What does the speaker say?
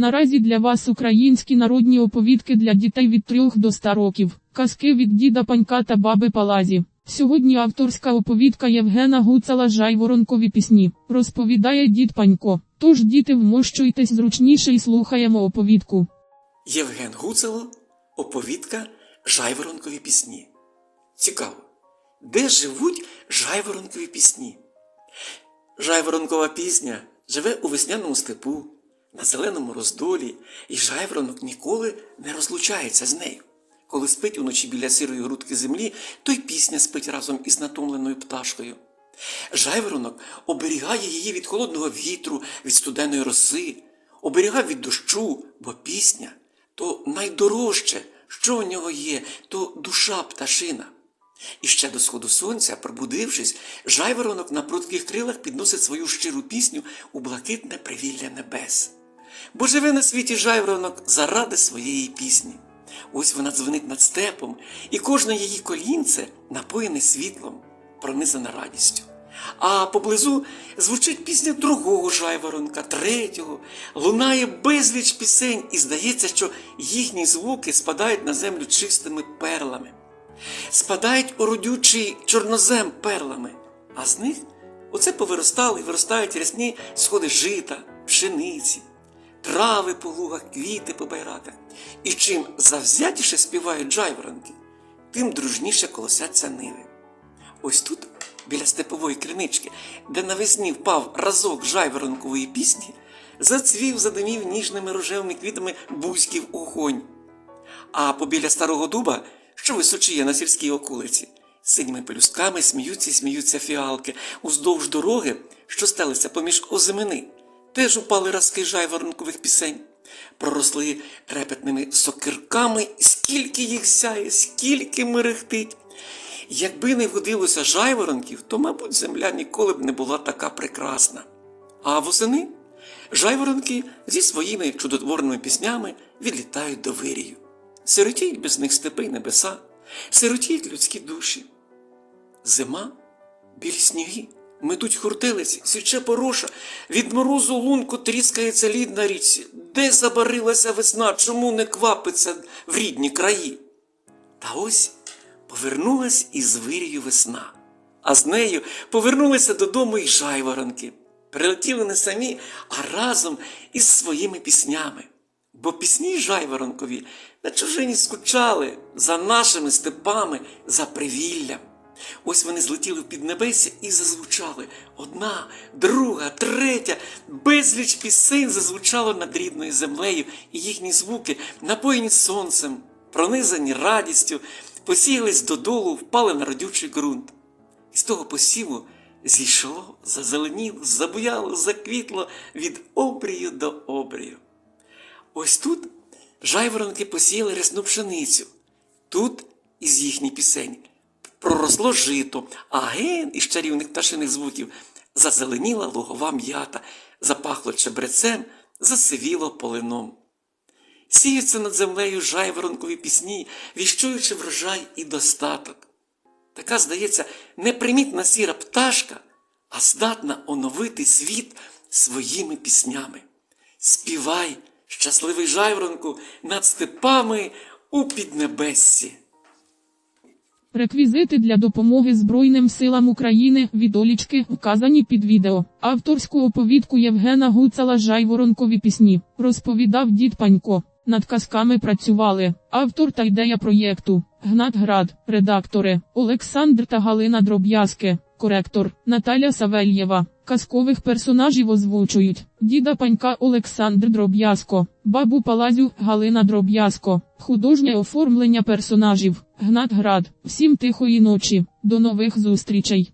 Наразі для вас українські народні оповідки для дітей від 3 до 100 років. Казки від діда Панька та баби Палазі. Сьогодні авторська оповідка Євгена Гуцала Жайворонкові пісні. Розповідає дід Панько. Тож діти вмощуйтесь зручніше і слухаємо оповідку. Євген Гуцело, оповідка Жайворонкові пісні. Цікаво, де живуть жайворонкові пісні? Жайворонкова пісня живе у весняному степу, на зеленому роздолі, і жайворонок ніколи не розлучається з нею. Коли спить уночі біля сирої грудки землі, то й пісня спить разом із натомленою пташкою. Жайворонок оберігає її від холодного вітру, від студеної роси, оберігав від дощу, бо пісня то найдорожче, що у нього є, то душа пташина. І ще до сходу сонця, пробудившись, жайворонок на прутких крилах підносить свою щиру пісню у блакитне привілля небес. Бо живе на світі жайворонок заради своєї пісні. Ось вона дзвенить над степом, і кожне її колінце напоєне світлом, пронизане радістю. А поблизу звучить пісня другого жайворонка, третього, лунає безліч пісень, і здається, що їхні звуки спадають на землю чистими перлами спадають у родючий чорнозем перлами, а з них оце повиростали і виростають рясні сходи жита, пшениці, трави по лугах, квіти по байраках. І чим завзятіше співають жайворонки, тим дружніше колосяться ниви. Ось тут, біля степової кринички, де навесні впав разок жайворонкової пісні, зацвів, задимів ніжними рожевими квітами бузьків огонь. А побіля старого дуба, що височіє на сільській околиці, синіми пелюстками сміються і сміються фіалки уздовж дороги, що стелиться поміж озимини, теж упали разки жайворонкових пісень, проросли репетними сокирками, скільки їх сяє, скільки мерехтить. Якби не годилося жайворонків, то, мабуть, земля ніколи б не була така прекрасна. А восени жайворонки зі своїми чудотворними піснями відлітають до вирію. Сиротіють без них степи й небеса, сиротіють людські душі. Зима, білі сніги, метуть хуртелиці, січе пороша, від морозу лунку тріскається лід на річці. Де забарилася весна, чому не квапиться в рідні краї? Та ось повернулась із вирію весна, а з нею повернулися додому й жайворонки. Прилетіли не самі, а разом із своїми піснями. Бо пісні жайворонкові на чужині скучали за нашими степами, за привіллям. Ось вони злетіли в піднебесся і зазвучали. Одна, друга, третя, безліч пісень зазвучало над рідною землею, і їхні звуки, напоєні сонцем, пронизані радістю, посіялись додолу, впали на родючий ґрунт. І з того посіву зійшло, зазеленіло, забуяло, заквітло від обрію до обрію. Ось тут жайворонки посіяли рясну пшеницю. Тут із їхніх пісень проросло жито, а ген із чарівних пташиних звуків зазеленіла лугова м'ята, запахло чебрецем, засивіло полином. Сіються над землею жайворонкові пісні, віщуючи врожай і достаток. Така, здається, непримітна сіра пташка, а здатна оновити світ своїми піснями. Співай, щасливий жайворонку, над степами у піднебессі. Реквізити для допомоги Збройним силам України відолічки вказані під відео. Авторську оповідку Євгена Гуцала Жайворонкові пісні розповідав дід Панько. Над казками працювали автор та ідея проєкту Гнат Град, редактори Олександр та Галина Дроб'язке, коректор Наталя Савельєва. Казкових персонажів озвучують діда Панька Олександр Дроб'язко, бабу Палазю Галина Дроб'язко, художнє оформлення персонажів Гнат Град. Всім тихої ночі. До нових зустрічей.